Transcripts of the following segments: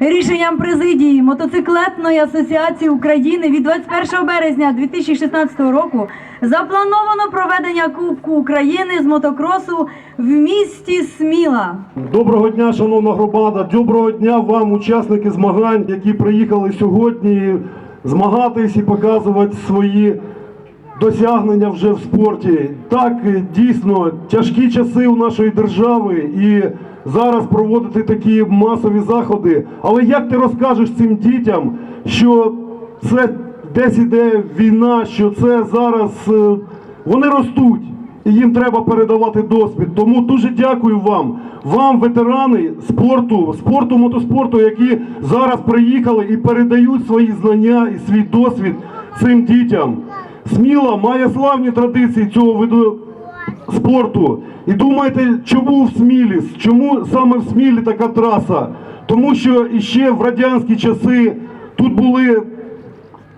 Рішенням президії мотоциклетної асоціації України від 21 березня 2016 року заплановано проведення Кубку України з мотокросу в місті Сміла. Доброго дня, шановна громада. Доброго дня вам, учасники змагань, які приїхали сьогодні змагатись і показувати свої досягнення вже в спорті. Так, дійсно, тяжкі часи у нашої держави і зараз проводити такі масові заходи. Але як ти розкажеш цим дітям, що це десь іде війна, що це зараз е, вони ростуть і їм треба передавати досвід. Тому дуже дякую вам, вам, ветерани спорту, спорту, мотоспорту, які зараз приїхали і передають свої знання і свій досвід цим дітям. Сміла має славні традиції цього виду спорту. І думаєте, чому в Смілі? Чому саме в Смілі така траса? Тому що іще в радянські часи тут були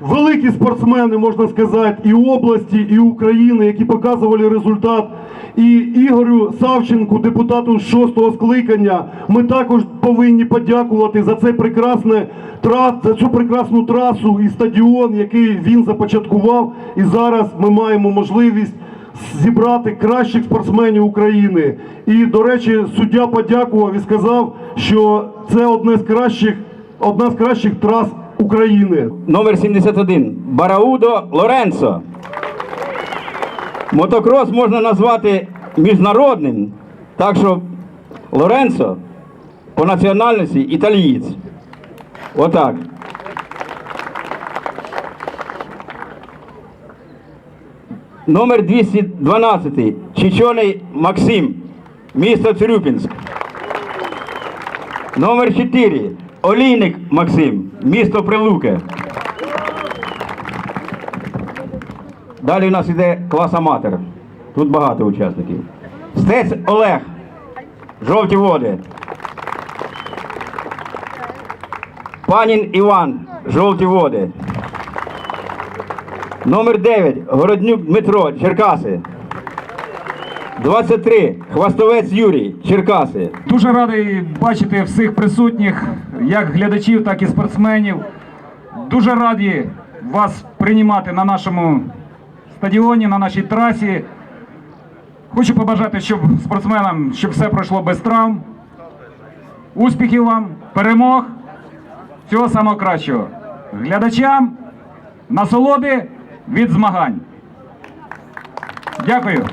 великі спортсмени, можна сказати, і області, і України, які показували результат. І Ігорю Савченку, депутату шостого скликання, ми також повинні подякувати за це прекрасне за цю прекрасну трасу і стадіон, який він започаткував. І зараз ми маємо можливість зібрати кращих спортсменів України. І, до речі, суддя подякував і сказав, що це одне з кращих, одна з кращих трас України. Номер 71 Бараудо Лоренцо. Мотокрос можна назвати міжнародним, так що Лоренцо по національності італієць. Отак. Номер 212 Чечений Максим, місто Цюрюпінськ. Номер 4 Олійник Максим, місто Прилуки. Далі у нас йде клас аматор. Тут багато учасників. Стець Олег. Жовті води. Панін Іван. Жовті води. Номер 9. Городнюк Дмитро. Черкаси. 23. Хвастовець Юрій. Черкаси. Дуже радий бачити всіх присутніх, як глядачів, так і спортсменів. Дуже раді вас приймати на нашому стадіоні, на нашій трасі. Хочу побажати, щоб спортсменам, щоб все пройшло без травм. Успіхів вам, перемог, всього самого кращого. Глядачам насолоди від змагань. Дякую.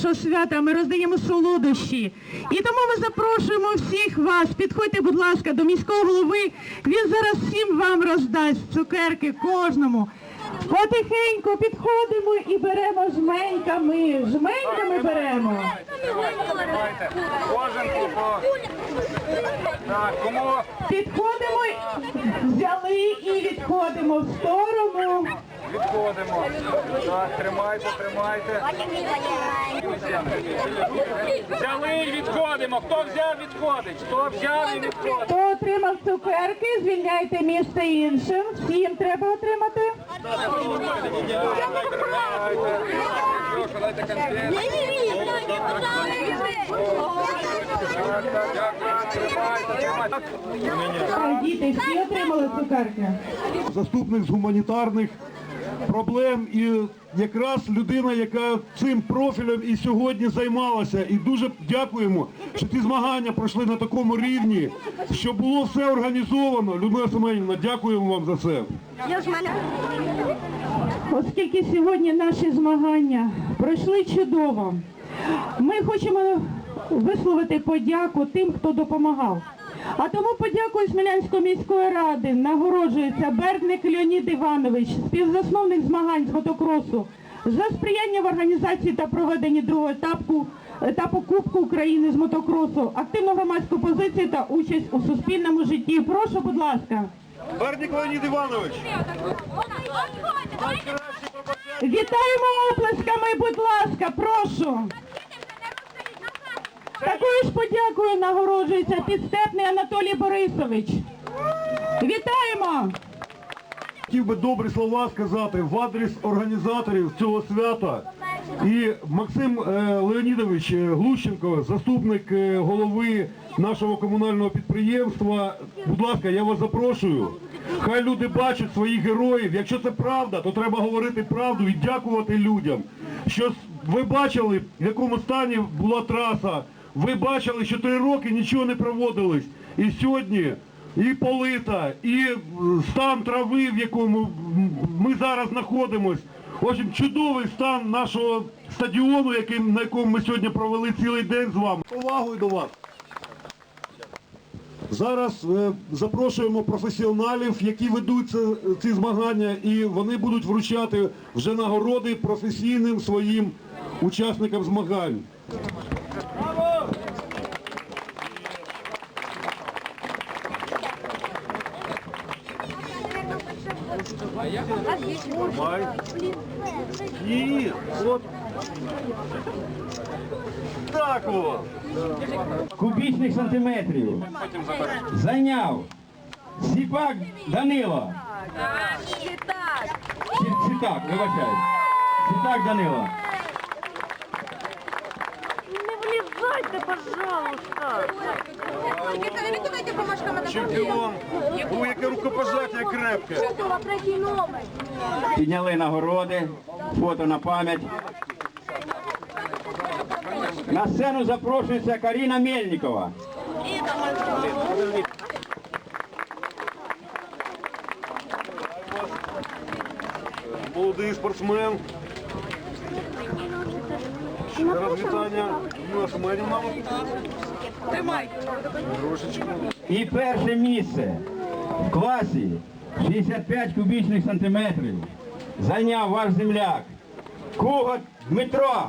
Нашого свята ми роздаємо солодощі. І тому ми запрошуємо всіх вас. Підходьте, будь ласка, до міського голови. Він зараз всім вам роздасть цукерки кожному. Потихеньку підходимо і беремо жменьками. Жменьками беремо. Кожен. Підходимо, взяли і відходимо в сторону. Відходимо. Так, тримайте, тримайте. Взяли і відходимо. Хто взяв, відходить. Хто взяв і відходить. Хто отримав цукерки, звільняйте місце іншим. Всім треба отримати. Діти, всі отримали цукерки. заступник з гуманітарних проблем і якраз людина, яка цим профілем і сьогодні займалася. І дуже дякуємо, що ці змагання пройшли на такому рівні, що було все організовано. Людмила Семенівна, дякуємо вам за це. Оскільки сьогодні наші змагання пройшли чудово, ми хочемо висловити подяку тим, хто допомагав. А тому подякую Смілянської міської ради. Нагороджується Бердник Леонід Іванович, співзасновник змагань з мотокросу, за сприяння в організації та проведенні другого етапу етапу Кубку України з мотокросу, активну громадську позицію та участь у суспільному житті. Прошу, будь ласка. Бернік Леонід Іванович. Вітаємо оплесками, будь ласка, прошу. Такою ж подякою нагороджується підстепний Анатолій Борисович. Вітаємо! Хотів би добрі слова сказати в адрес організаторів цього свята. І Максим е, Леонідович е, Глущенко, заступник е, голови нашого комунального підприємства. Будь ласка, я вас запрошую. Хай люди бачать своїх героїв. Якщо це правда, то треба говорити правду і дякувати людям. Що ви бачили, в якому стані була траса. Ви бачили, що три роки нічого не проводилось. І сьогодні і полита, і е, стан трави, в якому ми зараз знаходимось. В общем, чудовий стан нашого стадіону, яким, на якому ми сьогодні провели цілий день з вами. Повагою до вас. Зараз е, запрошуємо професіоналів, які ведуть це- ці змагання, і вони будуть вручати вже нагороди професійним своїм учасникам змагань. От. кубічних сантиметрів. Зайняв Сіпак Данило. Чи, Сітак, вибачаю. Сітак Данило. Не влезайте, пожалуйста. Не давайте бумажками на Чемпіон. Ой, яке рукопожаття крепке. Чудово, третій номер. Підняли нагороди, фото на пам'ять. На сцену запрошується Каріна Мельникова. Молодий спортсмен. Ще раз вітання. Юна І перше місце в класі 65 кубічних сантиметрів зайняв ваш земляк Кугот Дмитро.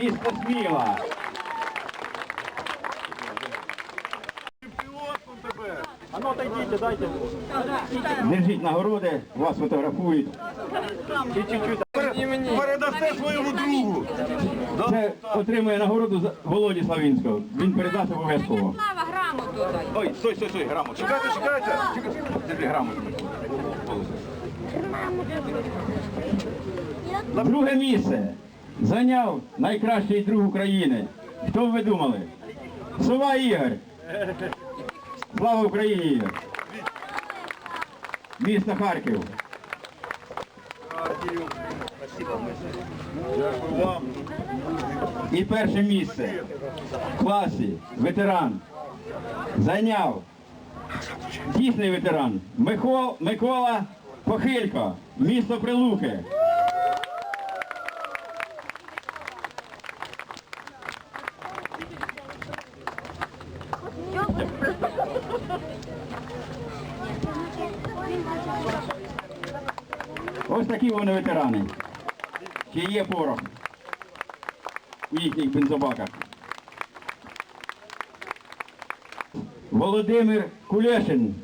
Місто Сміла. Чемпіоном тебе. Держіть нагороди, вас фотографують. Передасте своєму другу. Це отримує нагороду за Володі Славінського. Він передасть обов'язково. Ой, стой, стой, стой, грамоту. Чекайте, чекайте. Держи грамоту. Друге місце зайняв найкращий друг України. Хто б ви думали? Сова Ігор. Слава Україні! Місто Харків. І перше місце в класі ветеран зайняв дійсний ветеран Микола Похилько, місто Прилуки. Вони ветерани. Ще є порох у їхніх бензобаках. Володимир Кулешин.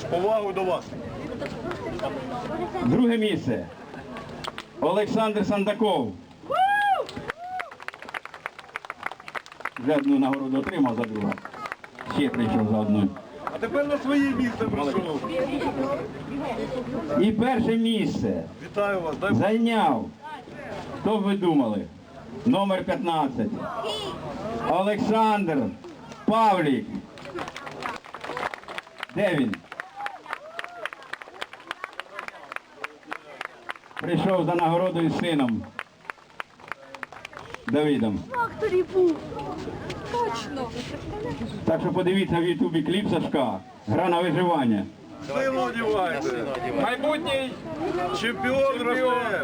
З повагою до вас. Друге місце. Олександр Сандаков. Вже одну нагороду отримав за друга. Ще прийшов за одну. А тепер на своє місце прийшов. І перше місце Вітаю вас. Дай зайняв. Хто б ви думали? Номер 15. Олександр Павлік. Де він? Прийшов за нагородою з сином. Давидом. Факторі був. Точно. Так що подивіться в Ютубі кліп Сашка. Гра на виживання. Силу одівайте. Майбутній Чемпіон росте.